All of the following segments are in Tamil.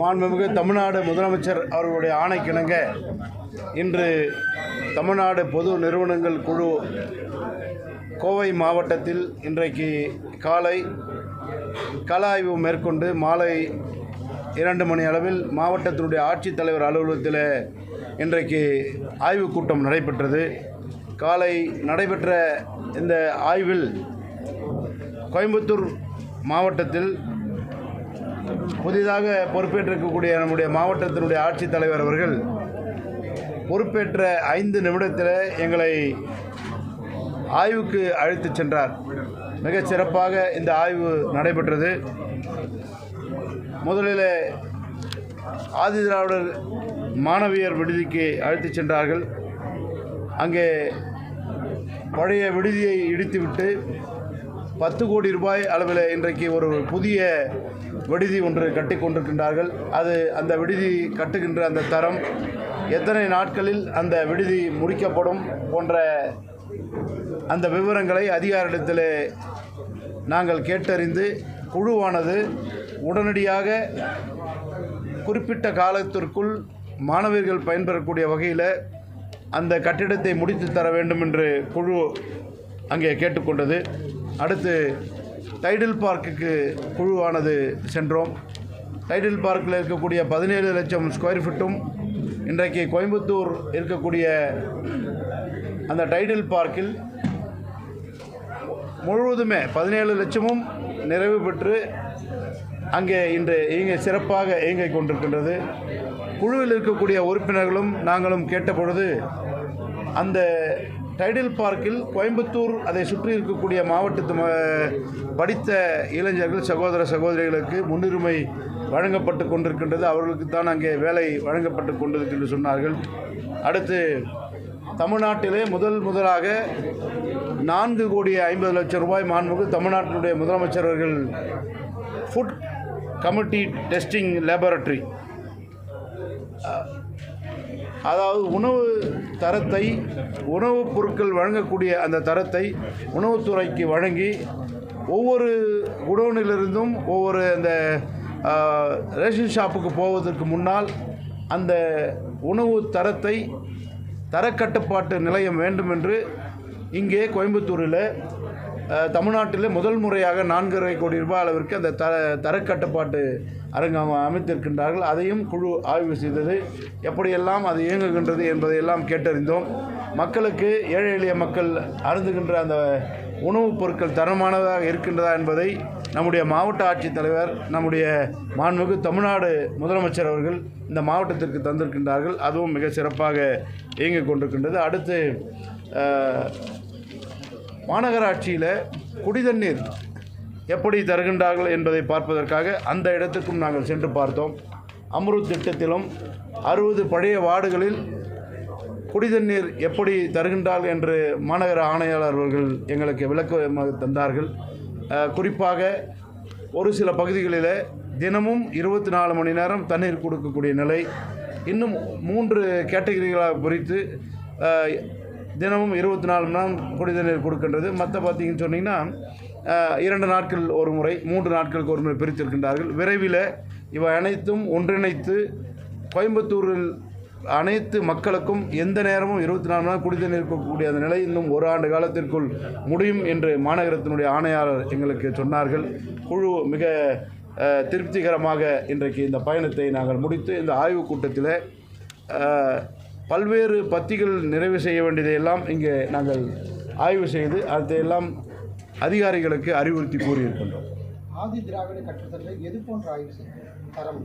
மாண்புமிகு தமிழ்நாடு முதலமைச்சர் அவர்களுடைய ஆணைக்கிணங்க இன்று தமிழ்நாடு பொது நிறுவனங்கள் குழு கோவை மாவட்டத்தில் இன்றைக்கு காலை கள ஆய்வு மேற்கொண்டு மாலை இரண்டு மணி அளவில் மாவட்டத்தினுடைய ஆட்சித்தலைவர் அலுவலகத்தில் இன்றைக்கு ஆய்வுக் கூட்டம் நடைபெற்றது. காலை நடைபெற்ற இந்த ஆய்வில் கோயம்புத்தூர் மாவட்டத்தில் புதிதாக பொறுப்பேற்றிருக்கக்கூடிய நம்முடைய மாவட்டத்தினுடைய ஆட்சித்தலைவர் அவர்கள் பொறுப்பேற்ற ஐந்து நிமிடத்தில் எங்களை ஆய்வுக்கு அழைத்துச் சென்றார். மிகச் சிறப்பாக இந்த ஆய்வு நடைபெற்றது. முதலில் ஆதிதிராவிடர் மாணவியர் விடுதிக்கு அழைத்துச் சென்றார்கள். அங்கே பழைய விடுதியை இடித்துவிட்டு பத்து கோடி ரூபாய் அளவில் இன்றைக்கு ஒரு புதிய விடுதி ஒன்று கட்டி கொண்டிருக்கின்றார்கள். அது அந்த விடுதி கட்டுகின்ற அந்த தரம் எத்தனை நாட்களில் அந்த விடுதி முடிக்கப்படும் போன்ற அந்த விவரங்களை அதிகாரிடத்தில் நாங்கள் கேட்டறிந்து குழுவானது உடனடியாக குறிப்பிட்ட காலத்திற்குள் மாணவர்கள் பயன்பெறக்கூடிய வகையில் அந்த கட்டிடத்தை முடித்து தர வேண்டும் என்று குழு அங்கே கேட்டுக்கொண்டது. அடுத்து டைடில் பார்க்குக்கு குழுவானது சென்றோம். டைடில் பார்க்கில் இருக்கக்கூடிய பதினேழு லட்சம் ஸ்கொயர் ஃபீட்டும் இன்றைக்கு கோயம்புத்தூர் இருக்கக்கூடிய அந்த டைடில் பார்க்கில் முழுவதுமே பதினேழு லட்சமும் நிறைவு பெற்று அங்கே இன்று இயங்க சிறப்பாக இயங்கிக் கொண்டிருக்கின்றது. குழுவில் இருக்கக்கூடிய உறுப்பினர்களும் நாங்களும் கேட்டபொழுது அந்த டைடில் பார்க்கில் கோயம்புத்தூர் அதை சுற்றி இருக்கக்கூடிய மாவட்டத்து ம- படித்த இளைஞர்கள் சகோதர சகோதரிகளுக்கு முன்னுரிமை வழங்கப்பட்டு கொண்டிருக்கின்றது. அவர்களுக்கு தான் அங்கே வேலை வழங்கப்பட்டு கொண்டிருக்கின்ற சொன்னார்கள். அடுத்து தமிழ்நாட்டிலே முதல் முதலாக நான்கு கோடி ஐம்பது லட்சம் ரூபாய் மாண்புக்கு தமிழ்நாட்டினுடைய முதலமைச்சர் அவர்கள் ஃபுட் கமிட்டி டெஸ்டிங் லேபரட்டரி அதாவது உணவு தரத்தை உணவுப் பொருட்கள் வழங்கக்கூடிய அந்த தரத்தை உணவுத்துறைக்கு வழங்கி ஒவ்வொரு குடோனிலிருந்தும் ஒவ்வொரு அந்த ரேஷன் ஷாப்புக்கு போவதற்கு முன்னால் அந்த உணவு தரத்தை தரக்கட்டுப்பாட்டு நிலையம் வேண்டும் என்று இங்கே கோயம்புத்தூரில் தமிழ்நாட்டில் முதல் முறையாக நான்கரை கோடி ரூபாய் அளவிற்கு அந்த தர தரக்கட்டுப்பாட்டு அரங்கம் அமைத்திருக்கின்றார்கள். அதையும் குழு ஆய்வு செய்தது. எப்படியெல்லாம் அது இயங்குகின்றது என்பதையெல்லாம் கேட்டறிந்தோம். மக்களுக்கு ஏழை எளிய மக்கள் அருந்துகின்ற அந்த உணவுப் பொருட்கள் தரமானதாக இருக்கின்றதா என்பதை நம்முடைய மாவட்ட ஆட்சித்தலைவர் நம்முடைய மாண்புமிகு தமிழ்நாடு முதலமைச்சர் அவர்கள் இந்த மாவட்டத்திற்கு தந்திருக்கின்றார்கள். அதுவும் மிக சிறப்பாக இயங்கிக் கொண்டிருக்கின்றது. அடுத்து மாநகராட்சியில் குடிதண்ணீர் எப்படி தருகின்றார்கள் என்பதை பார்ப்பதற்காக அந்த இடத்துக்கும் நாங்கள் சென்று பார்த்தோம். அம்ருத் திட்டத்திலும் அறுபது பழைய வார்டுகளில் குடிதண்ணீர் எப்படி தருகின்றார்கள் என்று மாநகர ஆணையாளர் அவர்கள் எங்களுக்கு விளக்கமாக தந்தார்கள். குறிப்பாக ஒரு சில பகுதிகளில் தினமும் இருபத்தி நாலு மணி நேரம் தண்ணீர் கொடுக்கக்கூடிய நிலை. இன்னும் மூன்று கேட்டகரிகளாக பிரித்து தினமும் இருபத்தி நாலு மணி நேரம் குடிதண்ணீர் கொடுக்கின்றது. மற்ற பார்த்தீங்கன்னு சொன்னீங்கன்னா இரண்டு நாட்கள் ஒரு முறை மூன்று நாட்களுக்கு ஒரு முறை பிரித்திருக்கின்றார்கள். விரைவில் இவை அனைத்தும் ஒன்றிணைத்து கோயம்புத்தூரில் அனைத்து மக்களுக்கும் எந்த நேரமும் இருபத்தி நாலு நாள் நேரம் குடிதண்ணீர் இருக்கக்கூடிய அந்த நிலை இன்னும் ஒரு ஆண்டு காலத்திற்குள் முடியும் என்று மாநகரத்தினுடைய ஆணையாளர் எங்களுக்கு சொன்னார்கள். குழு மிக திருப்திகரமாக இன்றைக்கு இந்த பயணத்தை நாங்கள் முடித்து இந்த ஆய்வுக் கூட்டத்தில் பல்வேறு பத்திகள் நிறைவு செய்ய வேண்டியதையெல்லாம் இங்கே நாங்கள் ஆய்வு செய்து அதையெல்லாம் அதிகாரிகளுக்கு அறிவுறுத்தி கூறியிருக்கின்றோம். ஆதி திராவிட கட்டடத்தை எது போன்ற ஆய்வு செய்யும்? தரம்.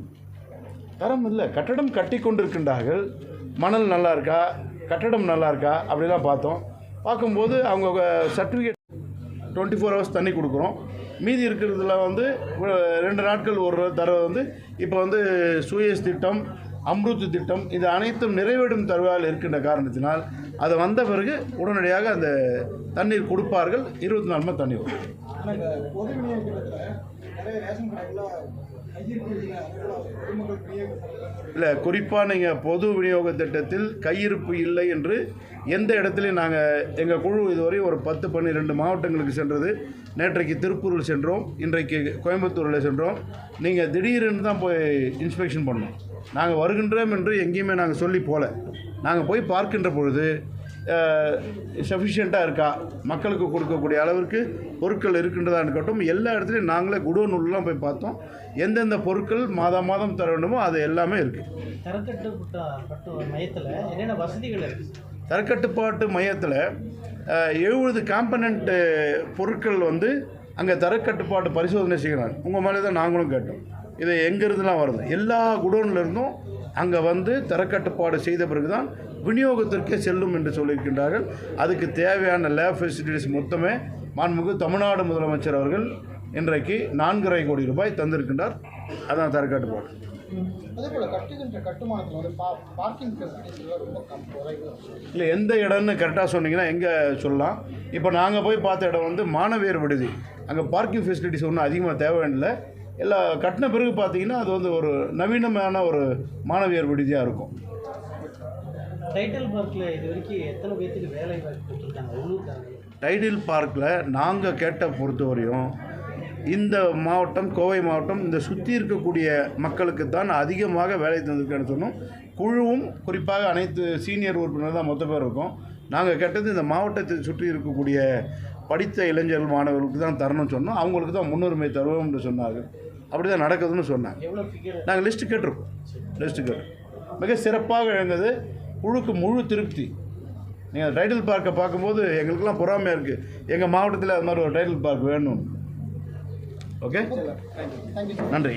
தரம் இல்லை கட்டடம் கட்டி கொண்டிருக்கின்றார்கள். மணல் நல்லா இருக்கா? கட்டடம் நல்லா இருக்கா? அப்படிலாம் பார்த்தோம். பார்க்கும்போது அவங்க சர்டிஃபிகேட் டுவெண்ட்டி ஃபோர் ஹவர்ஸ் தண்ணி கொடுக்குறோம். மீதி இருக்கிறதுல வந்து ரெண்டு நாட்கள் ஒரு தடவை வந்து இப்போ வந்து சூயஸ் திட்டம் அம்ருத் திட்டம் இது அனைத்தும் நிறைவேறும் தருவாயில் இருக்கின்ற காரணத்தினால் அது வந்த பிறகு உடனடியாக அந்த தண்ணீர் கொடுப்பார்கள். இருபத்தி நாலு மணி தண்ணி வரும் இல்லை குறிப்பாக நீங்கள் பொது விநியோக திட்டத்தில் கையிருப்பு இல்லை என்று எந்த இடத்துலையும் நாங்கள் எங்கள் குழு இதுவரை ஒரு பத்து பன்னிரெண்டு மாவட்டங்களுக்கு சென்றது. நேற்றைக்கு திருப்பூரில் சென்றோம் இன்றைக்கு கோயம்புத்தூரில் சென்றோம். நீங்கள் திடீரென்று தான் போய் இன்ஸ்பெக்ஷன் பண்ணோம் நாங்கள் வருகின்றோம் என்று எங்கேயுமே நாங்கள் சொல்லி போகல நாங்கள் போய் பார்க்கின்ற பொழுது சஃபிஷியண்ட்டாக இருக்கா? மக்களுக்கு கொடுக்கக்கூடிய அளவிற்கு பொருட்கள் இருக்கின்றதா இருக்கட்டும் எல்லா இடத்துலையும் நாங்களே குடோன் உள்ளலாம் போய் பார்த்தோம். எந்தெந்த பொருட்கள் மாதம் மாதம் தர வேண்டுமோ அது எல்லாமே இருக்குது தரக்கட்டுப்பட்ட பட்டு மையத்தில் என்னென்ன வசதிகள் இருக்குது தரக்கட்டுப்பாட்டு மையத்தில் எழுபது காம்பனண்ட் பொருட்கள் வந்து அங்கே தரக்கட்டுப்பாட்டு பரிசோதனை செய்கிறாங்க. உங்கள் மேலே தான் நாங்களும் கேட்டோம். இது எங்கேருந்துலாம் வருது? எல்லா குடோன்ல இருந்தும் அங்கே வந்து தரக்கட்டுப்பாடு செய்த பிறகு தான் விநியோகத்திற்கே செல்லும் என்று சொல்லியிருக்கின்றார்கள். அதுக்கு தேவையான லேப் ஃபெசிலிட்டிஸ் மொத்தமே மாண்புமிகு தமிழ்நாடு முதலமைச்சர் அவர்கள் இன்றைக்கு நான்கரை கோடி ரூபாய் தந்திருக்கின்றார். அதான் தரக்கட்டுப்பாடு. இல்லை எந்த இடம்னு கரெக்டாக சொன்னீங்கன்னா எங்கே சொல்லலாம். இப்போ நாங்கள் போய் பார்த்த இடம் வந்து மாணவியர் விடுதி. அங்கே பார்க்கிங் ஃபெசிலிட்டிஸ் ஒன்றும் அதிகமாக தேவையில்லை. எல்லாம் கட்டின பிறகு பார்த்தீங்கன்னா அது வந்து ஒரு நவீனமான ஒரு மாணவியர் விடுதியாக இருக்கும். டைட்டில் பார்க்கில் இது வரைக்கும் எத்தனை பேர்த்துக்கு வேலை வாய்ப்பு கொடுத்துருக்காங்க? உள்ளூர்காரங்க. டைடில் பார்க்கில் நாங்கள் கேட்ட பொறுத்தவரையும் இந்த மாவட்டம் கோவை மாவட்டம் இந்த சுற்றி இருக்கக்கூடிய மக்களுக்கு தான் அதிகமாக வேலை தந்திருக்கேன்னு சொன்னோம். குழுவும் குறிப்பாக அனைத்து சீனியர் உறுப்பினர் தான் மொத்த பேர் இருக்கும். நாங்கள் கேட்டது இந்த மாவட்டத்தை சுற்றி இருக்கக்கூடிய படித்த இளைஞர்கள் மாணவர்களுக்கு தான் தரணும்னு சொன்னோம். அவங்களுக்கு தான் முன்னுரிமை தருவோம் என்று சொன்னார்கள். அப்படி தான் நடக்குதுன்னு சொன்னாங்க. நாங்கள் லிஸ்ட்டு கேட்டிருக்கோம். லிஸ்ட்டு கேட்டோம் மிக சிறப்பாக இழந்தது குழுக்கு முழு திருப்தி. நீங்கள் டைட்டில் பார்க்கை பார்க்கும்போது எங்களுக்கெல்லாம் பொறாமையாக இருக்குது எங்கள் மாவட்டத்தில் அது மாதிரி ஒரு டைட்டில் பார்க் வேணும் ஓகே நன்றி.